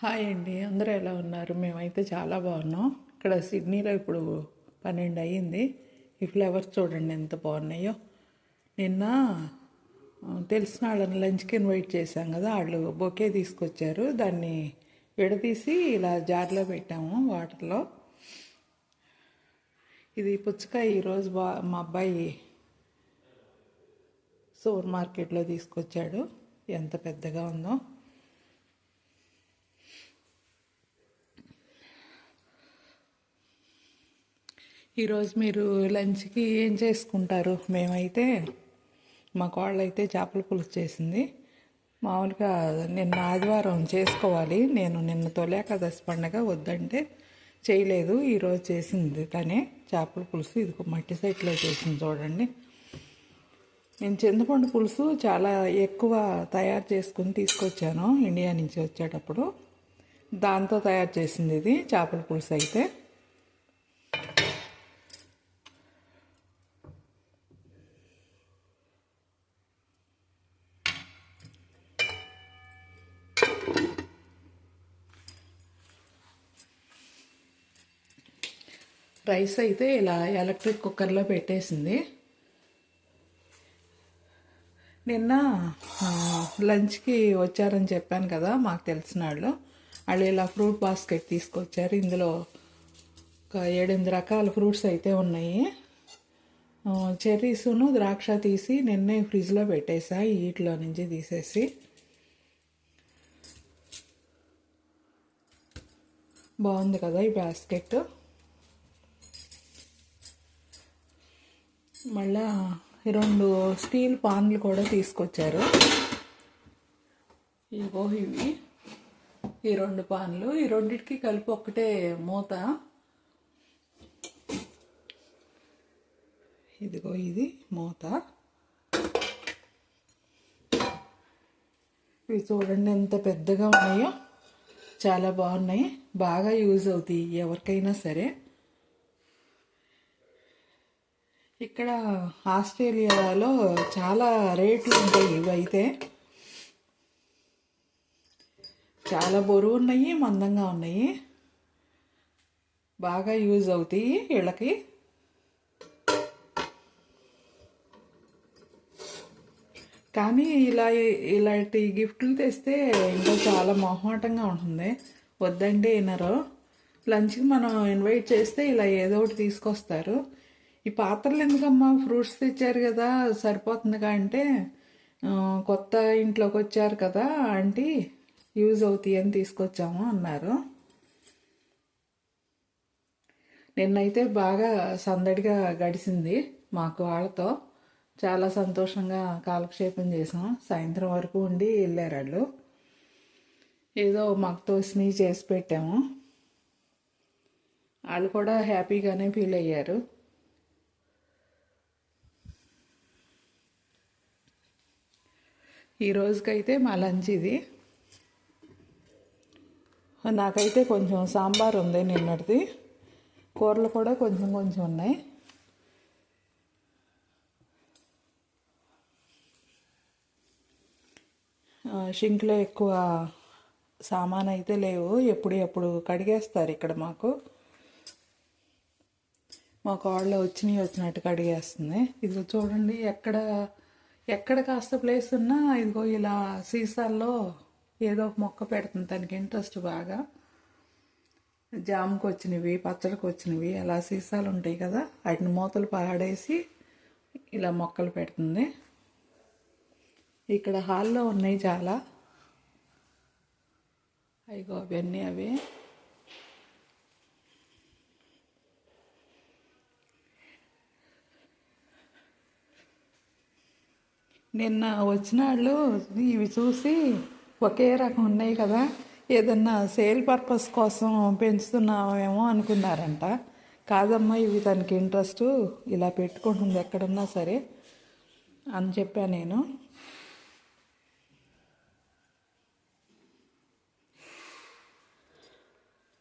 Hi అండి. అందరూ ఎలా ఉన్నారు? మేమైతే చాలా బాగున్నాం. ఇక్కడ సిడ్నీలో ఇప్పుడు పన్నెండు అయ్యింది. ఈ ఫ్లవర్స్ చూడండి ఎంత బాగున్నాయో. నిన్న తెలిసిన వాళ్ళని లంచ్కి ఇన్వైట్ చేశాం కదా వాళ్ళు బొకే తీసుకొచ్చారు. దాన్ని విడదీసి ఇలా జార్లో పెట్టాము వాటర్లో. ఇది పుచ్చకాయ ఈరోజు బా మా అబ్బాయి సూపర్ మార్కెట్లో తీసుకొచ్చాడు. ఎంత పెద్దగా ఉందో. ఈరోజు మీరు లంచ్కి ఏం చేసుకుంటారు? మేమైతే మా కోళ్ళైతే చేపల పులుసు చేసింది. మామూలుగా నిన్న ఆదివారం చేసుకోవాలి. నేను నిన్న తొలేకాదశి పండగ వద్దంటే చేయలేదు. ఈరోజు చేసింది తనే. చేపల పులుసు ఇది మట్టి సైట్లో చేసింది చూడండి. నేను చింతపండు పులుసు చాలా ఎక్కువ తయారు చేసుకుని తీసుకొచ్చాను. ఇండియా నుంచి వచ్చేటప్పుడు. దాంతో తయారు చేసింది ఇది చేపల పులుసు అయితే. రైస్ అయితే ఇలా ఎలక్ట్రిక్ కుక్కర్లో పెట్టేసింది. నిన్న లంచ్కి వచ్చారని చెప్పాను కదా మాకు తెలిసిన వాళ్ళు. వాళ్ళు ఇలా ఫ్రూట్ బాస్కెట్ తీసుకొచ్చారు. ఇందులో ఒక ఏడెనిమిది రకాల ఫ్రూట్స్ అయితే ఉన్నాయి. చెర్రీస్ను చెర్రీసును ద్రాక్ష తీసి నిన్నే ఫ్రిడ్జ్లో పెట్టేసా వీటిలో నుంచి తీసేసి. బాగుంది కదా ఈ బాస్కెట్. మళ్ళా రెండు స్టీల్ పాన్లు కూడా తీసుకొచ్చారు. ఇగో ఇవి. ఈ రెండు పాన్లు. ఈ రెండింటికి కలిపి ఒక్కటే మూత. ఇదిగో ఇది మూత. ఇవి చూడండి ఎంత పెద్దగా ఉన్నాయో. చాలా బాగున్నాయి. బాగా యూజ్ అవుతాయి ఎవరికైనా సరే. ఇక్కడ ఆస్ట్రేలియాలో చాలా రేట్లు ఉంటాయి ఇవి అయితే. చాలా బరువు ఉన్నాయి మందంగా ఉన్నాయి. బాగా యూజ్ అవుతాయి వీళ్ళకి. కానీ ఇలా ఇలాంటి గిఫ్ట్లు తెస్తే ఇంకా చాలా మొహమాటంగా ఉంటుంది. వద్దంటే వినరు. లంచ్కి మనం ఇన్వైట్ చేస్తే ఇలా ఏదో ఒకటి తీసుకొస్తారు. ఈ పాత్రలు ఎందుకమ్మా? ఫ్రూట్స్ తెచ్చారు కదా సరిపోతుందిగా అంటే కొత్త ఇంట్లోకి వచ్చారు కదా ఆంటీ యూజ్ అవుతాయి అని తీసుకొచ్చాము అన్నారు. నిన్నైతే బాగా సందడిగా గడిచింది మాకు వాళ్ళతో. చాలా సంతోషంగా కాలక్షేపం చేసాం. సాయంత్రం వరకు ఉండి వెళ్ళారు వాళ్ళు. ఏదో మాకు తోసినవి చేసి పెట్టాము. వాళ్ళు కూడా హ్యాపీగానే ఫీల్ అయ్యారు. ఈ రోజుకైతే మా లంచ్ ఇది. నాకైతే కొంచెం సాంబార్ ఉంది నిన్నటిది. కూరలు కూడా కొంచెం కొంచెం ఉన్నాయి. షింక్లో ఎక్కువ సామాన్ అయితే లేవు. ఎప్పుడు ఎప్పుడు కడిగేస్తారు ఇక్కడ మాకు. మా కోళ్ళ వచ్చినవి వచ్చినట్టు కడిగేస్తుంది. ఇది చూడండి ఎక్కడ ఎక్కడ కాస్త ప్లేస్ ఉన్నా ఇదిగో ఇలా సీసాల్లో ఏదో ఒక మొక్క పెడుతుంది తనకి ఇంట్రెస్ట్ బాగా. జామ్కి వచ్చినవి పచ్చడికి వచ్చినవి అలా సీసాలు ఉంటాయి కదా వాటిని మూతలు పాడేసి ఇలా మొక్కలు పెడుతుంది. ఇక్కడ హాల్లో ఉన్నాయి చాలా. అయ్యో అవన్నీ అవి. నిన్న వచ్చిన వాళ్ళు ఇవి చూసి ఒకే రకం ఉన్నాయి కదా ఏదన్నా సేల్ పర్పస్ కోసం పెంచుతున్నామేమో అనుకున్నారంట. కాదమ్మా ఇవి తనకి ఇంట్రెస్ట్ ఇలా పెట్టుకుంటుంది ఎక్కడున్నా సరే అని చెప్పాను నేను.